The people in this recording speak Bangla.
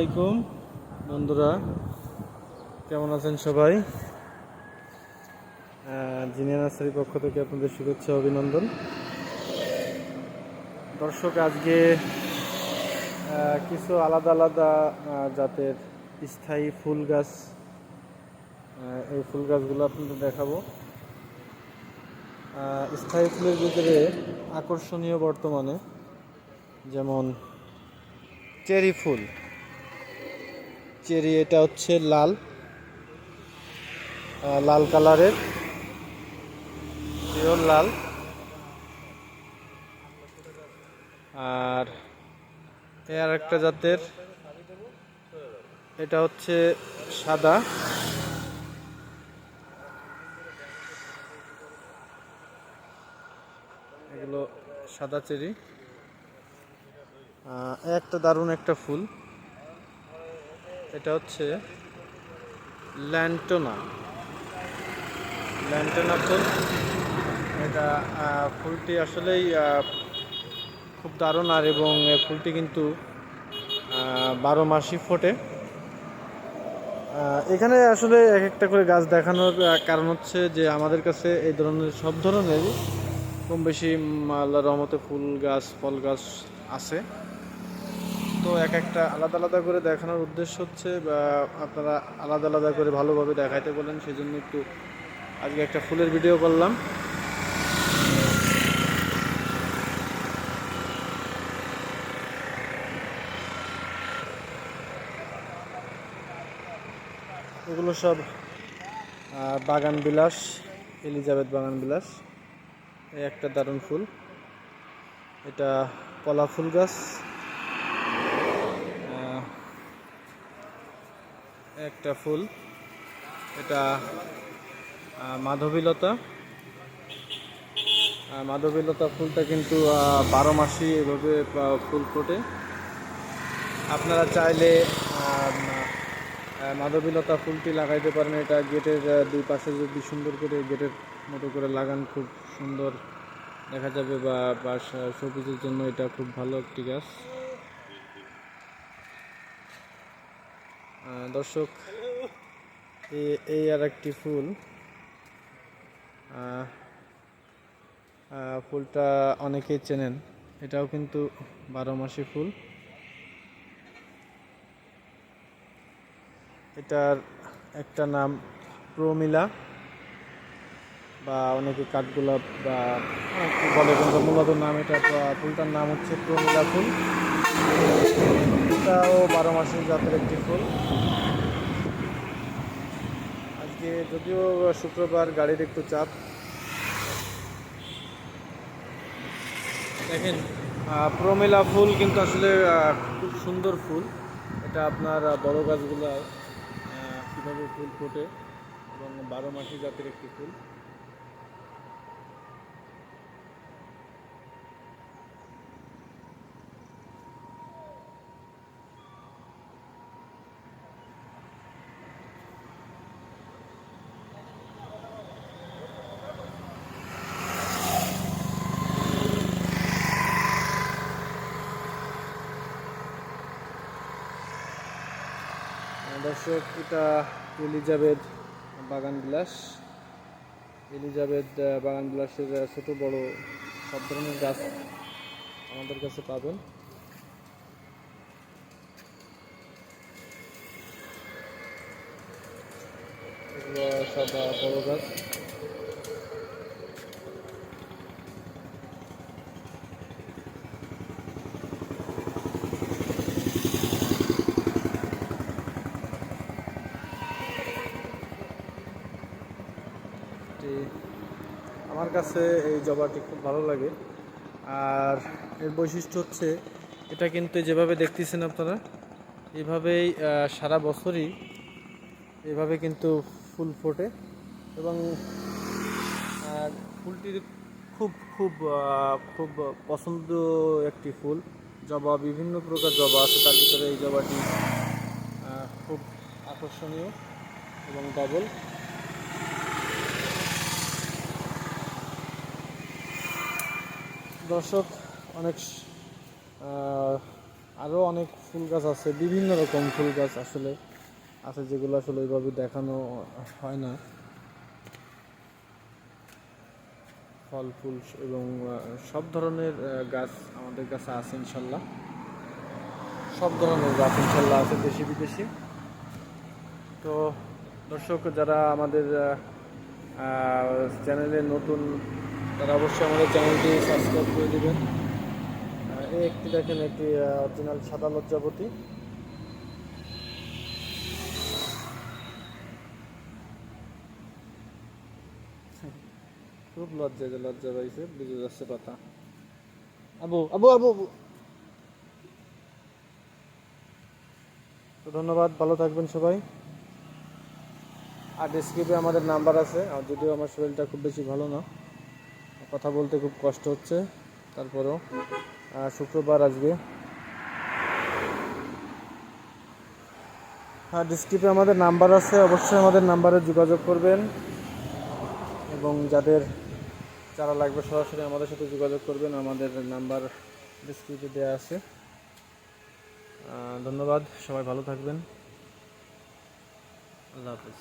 আলাইকুম। বন্ধুরা, কেমন আছেন সবাই? জিনিয়া নার্সারির পক্ষ থেকে আপনাদের শুভেচ্ছা অভিনন্দন। দর্শক, আজকে কিছু আলাদা আলাদা জাতের স্থায়ী ফুল গাছ এই ফুল গাছগুলো আপনাদের দেখাবো। স্থায়ী ফুলের ভিতরে আকর্ষণীয় বর্তমানে যেমন চেরি ফুল। চেরি এটা হচ্ছে লাল লাল কালারের। পিওর লাল। আর আর একটা জাতের, এটা হচ্ছে সাদা। এগুলো সাদা চেরি। একটা দারুণ একটা ফুল। এটা হচ্ছে ল্যান্টোনা। ল্যান্টোনা ফুল। এটা ফুলটি আসলেই খুব দারুণ আর এবং ফুলটি কিন্তু বারো মাসই ফোটে। এখানে আসলে এক একটা করে গাছ দেখানোর কারণ হচ্ছে যে আমাদের কাছে এই ধরনের সব ধরনের কম বেশি উম, আল্লাহর রহমতে ফুল গাছ ফল গাছ আছে। তো এক একটা আলাদা আলাদা করে দেখানোর উদ্দেশ্য হচ্ছে, বা আপনারা আলাদা আলাদা করে ভালোভাবে দেখাইতে বলেন সেই জন্য একটু আজকে একটা ফুলের ভিডিও করলাম। এগুলো সব বাগান বিলাস, এলিজাবেথ বাগান বিলাস। এই একটা দারুণ ফুল। এটা কলা ফুল গাছ। একটা ফুল। এটা মাধবীলতা। মাধবীলতা ফুলটা কিন্তু বারো মাসই এভাবে ফুল ফোটে। আপনারা চাইলে মাধবীলতা ফুলটি লাগাইতে পারেন। এটা গেটের দুই পাশে যদি সুন্দর করে গেটের মতো করে লাগান, খুব সুন্দর দেখা যাবে বা, সবুজের জন্য এটা খুব ভালো একটি গাছ। দর্শক এই আর একটি ফুল ফুলটা অনেকেই চেনেন। এটাও কিন্তু বারো মাসি ফুল। এটার একটা নাম প্রমিলা। বা অনেকে কাঠগোলাপ বা বলে কিন্তু মূলত নাম, এটা ফুলটার নাম হচ্ছে প্রমিলা ফুল। এটাও বারো মাসের জাতের একটি ফুল। আজকে যদিও শুক্রবার গাড়ির একটু চাপ। দেখেন প্রমিলা ফুল কিন্তু আসলে খুব সুন্দর ফুল। এটা আপনার বড় গাছগুলো কীভাবে ফুল ফোটে এবং বারো মাসি জাতের একটি ফুল। দর্শক, এটা এলিজাবেথ বাগান বিলাস। এলিজাবেথ বাগান বিলাসের ছোটো বড় সব ধরনের গাছ আমাদের কাছে পাবেন। সব বড় গাছ। আমার কাছে এই জবাটি খুব ভালো লাগে। আর এর বৈশিষ্ট্য হচ্ছে, এটা কিন্তু যেভাবে দেখতেছেন আপনারা, এভাবেই সারা বছরই এভাবে কিন্তু ফুল ফোটে এবং ফুলটির খুব খুব খুব পছন্দ একটি ফুল। জবা, বিভিন্ন প্রকার জবা আছে, তার ভিতরে এই জবাটি খুব আকর্ষণীয় এবং ডবল দর্শক, অনেক আরও অনেক ফুল গাছ আছে, বিভিন্ন রকম ফুল গাছ আসলে আছে যেগুলো আসলে ওইভাবে দেখানো হয় না। ফল, ফুল এবং সব ধরনের গাছ আমাদের কাছে আছে ইনশাল্লাহ। সব ধরনের গাছ ইনশাল্লাহ আছে দেশি বিদেশি। তো দর্শক, যারা আমাদের চ্যানেলে নতুন তারা অবশ্যই আমাদের চ্যানেলটি সাবস্ক্রাইব করে দেবেন। এই একটি দেখেন একটি অরিজিনাল সাদা লজ্জাপতি খুব লজ্জা যে লজ্জা পাইছে, বুঝে যাচ্ছে আবু আবু আবু আবু। তো ধন্যবাদ, ভালো থাকবেন সবাই। আর ডিসক্রিপে আমাদের নাম্বার আছে, আর যদিও আমার শরীরটা খুব বেশি ভালো না। কথা বলতে খুব কষ্ট হচ্ছে। তারপরেও শুক্রবার আজকে। হ্যাঁ ডিসক্রিপে আমাদের নাম্বার আছে, অবশ্যই আমাদের নাম্বারে যোগাযোগ করবেন। এবং যাদের যারা লাগবে সরাসরি আমাদের সাথে যোগাযোগ করবেন, আমাদের নাম্বার ডিসক্রিপে দেওয়া আছে। ধন্যবাদ, সবাই ভালো থাকবেন। আল্লাহ হাফিজ।